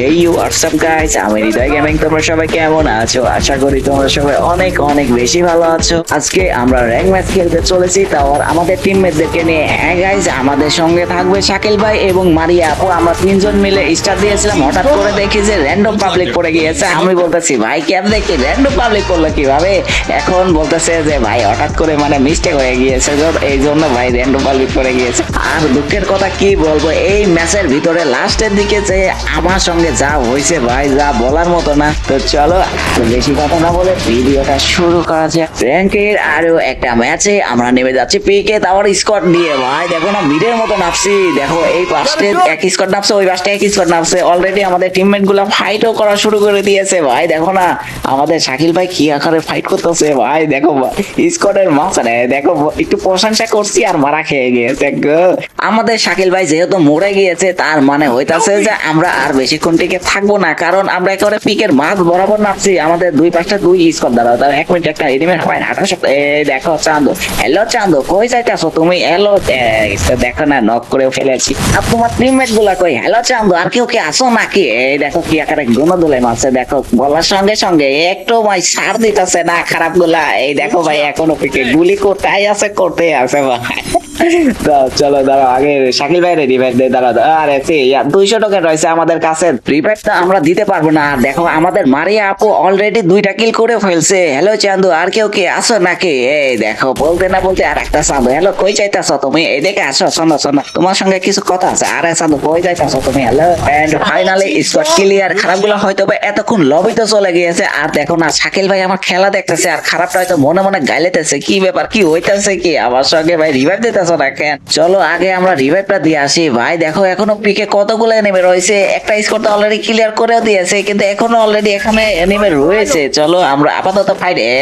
Hey you WhatsApp guys আমি হৃদয় gaming তোমরা সবাই কেমন আছো? আশা করি তোমরা সবাই অনেক অনেক বেশি ভালো আছো। আজকে আমরা র্যাঙ্ক ম্যাচ খেলতে চলেছি তাও আমাদের টিমমেটদেরকে নিয়ে হ্যাঁ গাইস আমাদের সঙ্গে থাকবে শাকিল ভাই এবং মারিয়া আপু। আমরা তিনজন মিলে স্টার দিয়েছিলাম, হঠাৎ করে দেখি যে র্যান্ডম পাবলিক পড়ে গিয়েছে। আমি বলতেছি, ভাই কেন দেখি র্যান্ডম পাবলিক করল কীভাবে? এখন বলতেছে যে, ভাই, হঠাৎ করে মানে মিস্টেক হয়ে গিয়েছে এই জন্য ভাই র্যান্ডম পাবলিক পড়ে গিয়েছে। আর দুঃখের কথা কি বলব, এই ম্যাচের ভিতরে লাস্টের দিকে যে আমার সঙ্গে যা হয়েছে ভাই, যা বলার মতো না। তো চলো বেশি কথা না বলে ভিডিওটা শুরু করা যাক। র্যাঙ্কের আরও একটা ম্যাচে আমরা নেমে যাচ্ছি পিকে, তারপর স্কট দিয়ে। ভাই, দেখো না, মিডের মতো নামছি দেখো, এই পাশে এক স্কট নামছে ওই পাশে এক স্কট নামছে অলরেডি আমাদের টিমমেটগুলা ফাইটও করা শুরু করে দিয়েছে, ভাই। দেখো না, আমাদের শাকিল ভাই কি আকারে ফাইট করতেছে, ভাই। দেখো স্কটের মাঝখানে, দেখো, একটু প্রশংসা করছি আর মারা খেয়ে গিয়েছে আমাদের শাকিল ভাই যেহেতু মরে গিয়েছে, তার মানে হইতাছে যে আমরা আর বেশিক্ষণ টিকে থাকব না, কারণ আমরা একেবারে পিকের মাছ বরাবর নামছি। আমাদের দুই পাশটা দুই স্কট দ্বারা। তার এক মিনিট একটা এনিমেট হয় না আঠাশ দেখো চান্দু। হ্যালো চান্দু, কই যাইতেছো তুমি? হ্যালো দেখো না নক করে ফেলেছি। আর তোমার টিমমেটগুলা কই? হ্যালো চান্দু, আর কেউ কি আসো নাকি? এই দেখো কি আকারে গুণ দুলে মারছে, দেখো। বলার সঙ্গে সঙ্গে একটু ভাই সার দিতেছে না খারাপগুলা এই দেখো ভাই, এখনও পিকে গুলি কোথায় আছে করতে আছে ভাই? চলো দাঁড়াও, আগে শাকিল ভাই দে দাঁড়াও দাঁড়াও। আরে দুইশো টাকা রয়েছে আমাদের কাছে। রিভাইভটা আমরা দিতে পারব না। দেখো, আমাদের মারিয়া আপু অলরেডি দুইটা কিল করে ফেলছে। হ্যালো চান্দু, আর কেউ কি আসো নাকি? এই দেখো, বলতে না বলতে আর একটা চান্দু। হ্যালো কই যাইতাছো তুমি? এদিকে আসো শোনো শোনো। তোমার সঙ্গে কিছু কথা আছে। আরে চান্দু, কই যাইতাছো তুমি? হ্যালো এন্ড ফাইনালি স্কট ক্লিয়ার খারাপগুলো হয়তো বা এতক্ষণ লবিতে চলে গিয়েছে। আর দেখো না, শাকিল ভাই আমার খেলা দেখতেছে, আর খারাপটা হয়তো মনে মনে গাইলেতেছে। কি ব্যাপার, কি হইতাছে কি? আমার সঙ্গে ভাই রিভাইভ দিতেছো না কেন? চলো, আগে আমরা রিভাইভটা দিয়ে আসি। ভাই, দেখো, এখনও পিকে কতগুলো নেমে রয়েছে? একটা স্কোর তো অলরেডি ক্লিয়ার করেও দিয়েছে, কিন্তু এখনও অলরেডি এখানে নেমে রয়েছে। চলো আমরা আপাতত ফাইট এ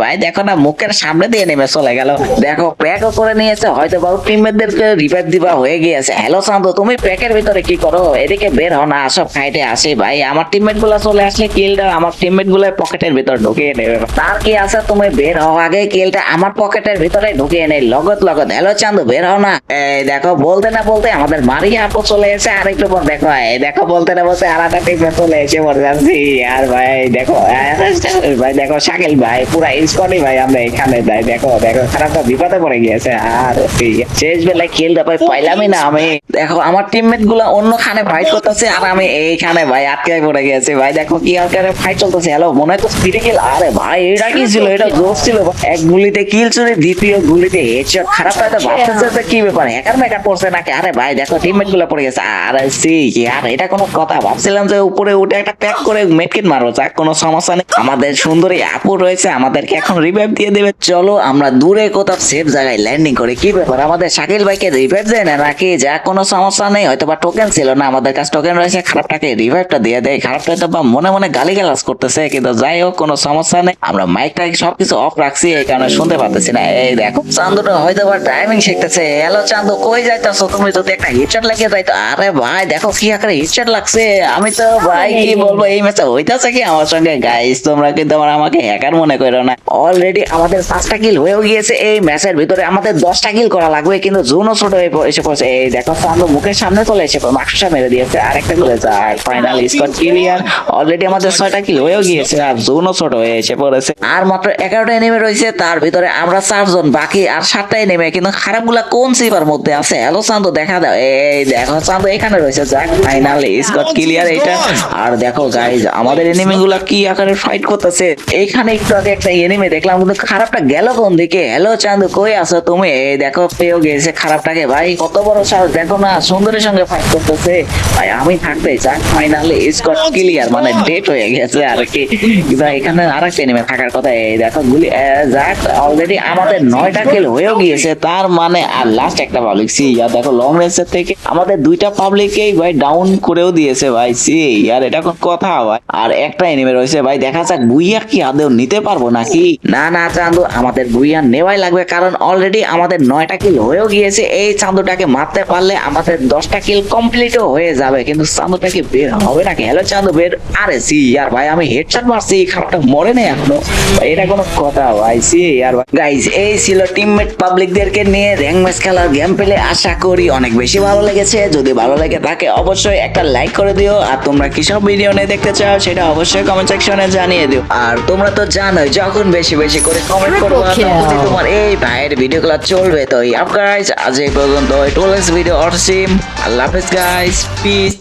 ভাই, দেখো না, মুখের সামনে দিয়ে নেমে চলে গেল। দেখো প্যাকও করে নিয়েছে হয়তো বাবু টিমমেটদেরকে রিভাইভ দিবা হয়ে গিয়েছে। হ্যালো শান্ত তুমি প্যাকের ভিতরে কি করো? এদিকে বের হও না, সব ফাইটে আসে, ভাই। আমার টিমমেটগুলো চলে আসলে কিলটা আমার টিমমেটগুলো পকেটের ভিতর ঢুকিয়ে নেবে। তার কি আছে? তুমি বের হও আগে কিলটা আমার পকেটের ভিতরে ঢুকিয়ে নেই। লগত লগত। হ্যালো চান্দু বের হও না। এই, দেখো, বলতে না বলতে আমাদের মারিয়া আপু চলে এসে আর একটু পর দেখো, এই, দেখো বলতে না বলতে আর একটা টিমে চলে এসে মরে যাচ্ছি। আর ভাই, দেখো ভাই, দেখো, শাকিল ভাই, পুরা স্কোয়াডই ভাই আমরা এখানে যাই দেখো দেখো খারাপটা বিপদে পড়ে গিয়েছে। আর শেষ বেলায় খেলতে পাই পাইলামই না আমি। দেখো, আমার টিমমেটগুলা অন্য খানে ফাইট করতেছে আর আমি এইখানে, ভাই আটকে পড়ে গেছে ভাই, দেখো, কি আকারে ফাইট চলতেছে। হ্যালো মনে হয় তো স্পিডে কিল আরে ভাই, এটা কি ছিল? এটা জোস ছিল। এক গুলিতে কিল চুরি, দ্বিতীয় গুলিতে হেডশট খারাপ হয়তো ভাবতেছে কি ব্যাপার? হ্যাকার মেকার পড়ছে নাকি? আরে ভাই, দেখো টিমমেটগুলো পড়ে গেছে। আরে সি আর এটা কোনো কথা ভাবছিলাম যে উপরে উঠে একটা প্যাক করে মেটকিট মারবো যাক, কোনো সমস্যা নেই। আমাদের সুন্দরী আপু রয়েছে, আমাদেরকে এখন রিভাইভ দিয়ে দেবে। চলো, আমরা দূরে কোথাও সেফ জায়গায় ল্যান্ডিং করি। কি ব্যাপার, আমাদের শাকিল ভাইকে রিভাইভ দেয় না নাকি? যা কোনো সমস্যা নেই হয়তো বা টোকেন ছিল না, আমাদের কাছে টোকেন রয়েছে, খারাপটাকে রিভাইভটা দিয়ে দেয়। খারাপটা তো বা মনে মনে গালি গালাজ করতেছে, কিন্তু যাই হোক, কোনো সমস্যা নেই। আমরা মাইকটা সবকিছু অফ রাখছি, এই কারণে শুনতে পারতেছি না। এই দেখো, চান্দুটা হয়তো বা ড্রাইভিং শিখতেছে। হ্যালো, চান্দু, কই যাইতাছো? তুমি যদি একটা হিটশট লাগিয়ে যাইতো, আরে ভাই, দেখো কি আকারে হিটশট লাগছে। আমি তো ভাই কি বলব এই ম্যাচে হইতাছে কি আমার সঙ্গে? গাইস তোমরা কিন্তু আমার আমাকে হ্যাকার মনে করো না। অলরেডি আমাদের পাঁচটা কিল হয়েও গিয়েছে এই ম্যাচের ভিতরে। আমাদের দশটা কিল করা লাগবে কিন্তু জুনও ছোট হয়ে এসে পড়ছে। এই দেখো চান্দু মুখের সামনে চলে এসে মাকসা মেরে দিয়েছে। আরেকটা করে যায় ফাইনাল স্কোর ক্লিয়ার অলরেডি আমাদের ছয়টা কিল হয়েও গিয়েছে আর জুনও ছোট হয়ে এসে পড়েছে। আর মাত্র এগারোটা এনিমে রয়েছে তার ভিতরে আমরা চারজন বাকি আর সাতটা এনিমে কিন্তু খারাপগুলা কোন সিপার মধ্যে আছে? হ্যালো চান্দু দেখা দাও। এই দেখো চান্দু এখানে রয়েছে যাক ফাইনাল স্কট ক্লিয়ার এটা. আর দেখো গাইজ আমাদের এনিমি গুলা কি আকারে ফাইট করতেছে? এইখানে একটু আগে একটা এনিমে দেখলাম কিন্তু খারাপটা গেল কোন দিকে? হ্যালো চান্দু কই আছো তুমি? এই দেখো পেয়েও গেছে খারাপটাকে। ভাই কত বড় সাহস। দেখো না সুন্দরের সঙ্গে ফাইট করতেছে। ভাই আমি থাকতে যাক ফাইনালি স্কট ক্লিয়ার মানে ডেট হয়ে গেছে আর কি। এখানে আর একটা এনিমে থাকার কথা এই দেখো গুলি যাক অলরেডি আমাদের নয়টা কিল হয়েও গিয়েছে। তার মানে আর লাস্ট একটা পাবলিক সি আর দেখো লং রেঞ্জের থেকে আমাদের দুইটা পাবলিককেই ভাই ডাউন করেও দিয়েছে ভাই সি আর এটা কোন কথা ভাই। আর একটা এনিমে রয়েছে ভাই, দেখা যাক বুইয়া কি আদেও নিতে পারব নাকি? না না, চান্দু, আমাদের বুইয়া নেওয়াই লাগবে, কারণ অলরেডি আমাদের নয়টা কিল হয়েও গিয়েছে। এই চান্দুটাকে মারতে পারলে আমাদের দশটা কিল কমপ্লিটও হয়ে যাবে, কিন্তু চান্দুটাকে বের হবে নাকি? হ্যালো চান্দু, বের। আরে সি আর ভাই, আমি হেডশট মারছি খারাপটা মরে নেই এখনও। এটা কোনো কথা ভাই সি আর গাইজ এই ছিল টিমমেট পাবলিকদেরকে নিয়ে র্যাঙ্ক ম্যাচ খেলার গেম পেলে আশা করি অনেক বেশি ভালো লেগেছে। যদি ভালো লেগে থাকে, অবশ্যই একটা লাইক লাইক করে দিও আর তোমরা কিসব ভিডিও নিয়ে দেখতে চাও সেটা অবশ্যই কমেন্ট সেকশনে জানিয়ে দিও। আর তোমরা তো জানোই যখন বেশি বেশি করে কমেন্ট করবে তোমার এই ভাইয়ের ভিডিওগুলো চলবে তো আজ এই পর্যন্ত ভিডিও অর সিম আল্লাহ হাফেজ গাইজ পিস